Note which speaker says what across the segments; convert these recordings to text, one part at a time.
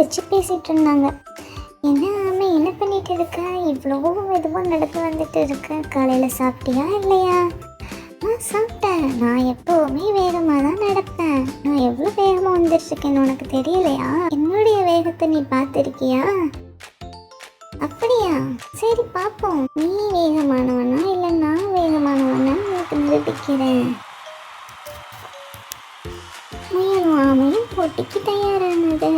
Speaker 1: வச்சு பேசிகிட்டு இருந்தாங்க என்ன ஆமை என்ன பண்ணிட்டு இருக்க? இவ்வளோ மெதுவாக நடந்து வந்துட்டு இருக்க. காலையில் சாப்பிட்டியா இல்லையா? நான் சாப்பிட்டேன். நான் எப்போவுமே வேகமாக தான் நடப்பேன். நான் எவ்வளோ வேகமாக வந்துட்டுருக்கேன்னு உனக்கு தெரியலையா? என்னுடைய வேகத்தை நீ பார்த்துருக்கியா? அப்படியா? சரி பார்ப்போம். நீ வேகமானவனா இல்லை நான் வேகமானவனா? உனக்கு நிரூபிக்கிறேன். முயலும் ஆமையும் போட்டிக்கு தயாரானது.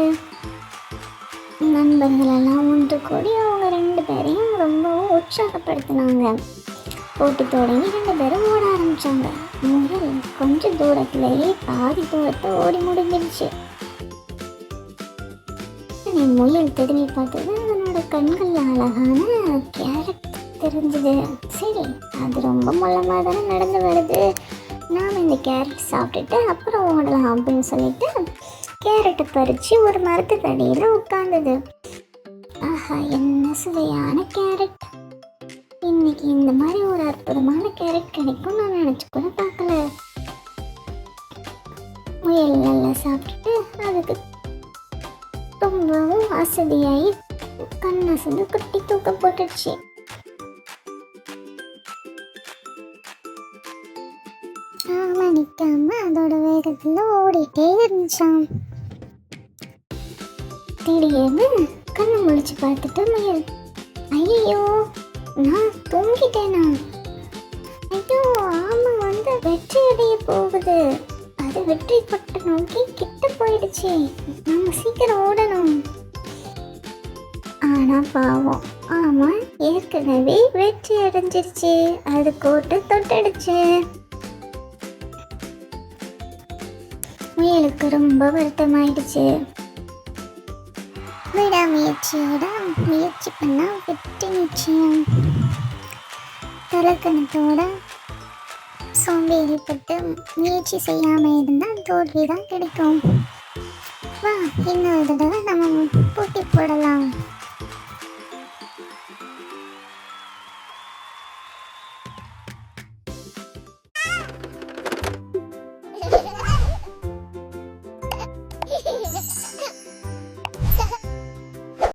Speaker 1: நண்பர்களெல்லாம் ஒன்று கூடி அவங்க ரெண்டு பேரையும் ரொம்பவும் உற்சாகப்படுத்தினாங்க. போட்டி தொடங்கி ரெண்டு பேரும் ஓட ஆரம்பித்தாங்க முதல் கொஞ்சம் தூரத்திலேயே பாதி தூரத்தை ஓடி முடிஞ்சிருச்சு. முயல் திரும்பி பார்த்தது அதனோட கண்களில் அழகான கேரட் தெரிஞ்சது. சரி அது ரொம்ப மூலமாக தானே நடந்து வருது. நாம் இந்த கேரட் சாப்பிட்டுட்டு அப்புறம் ஓடலாம் அப்படின்னு சொல்லிட்டு கேரட்டை பறித்து ஒரு மரத்துக்கடியில் உட்காந்தது ஆஹா என்ன சுவையான கேரட். இன்னைக்கு இந்த மாதிரி ஒரு அற்புதமான கேரட் கிடைக்கும் நான் நினச்சி கூட பார்க்கல. முயல்லாம் நல்லா சாப்பிட்டுட்டு அதுக்கு ரொம்பவும் வசதியாகி கண் அசந்து குட்டி தூக்க போட்டுடுச்சு. ஆமா நிக்காம அதோட வேகத்துல ஓடிட்டே இருந்துச்சான் திடீர்னு கண்ணை முழிச்சு பார்த்துட்டு முயல் ஐயோ நான் தூங்கிட்டேனா? ஐயோ ஆமை வந்து வெற்றி அடைய போகுது. அது வெற்றி பட்டு நோக்கி கிட்ட போயிடுச்சு. நம்ம சீக்கிரம் ஓடணும். ஆனா பாவம் ஆமா ஏற்கனவே வெற்றி அடைஞ்சிருச்சு. அது கோட்டை தொட்டடிச்சு. முயலுக்கு ரொம்ப வருத்தமாயிடுச்சு. விடாமுயற்சியோட முயற்சி பண்ணா வெற்றி நிச்சயம். தலக்கணத்தோட சோம்பேறிப்பட்டு முயற்சி செய்யாமல் இருந்தால் தோல்வி தான் கிடைக்கும். வா இன்னொரு தடவை நம்ம போட்டி போட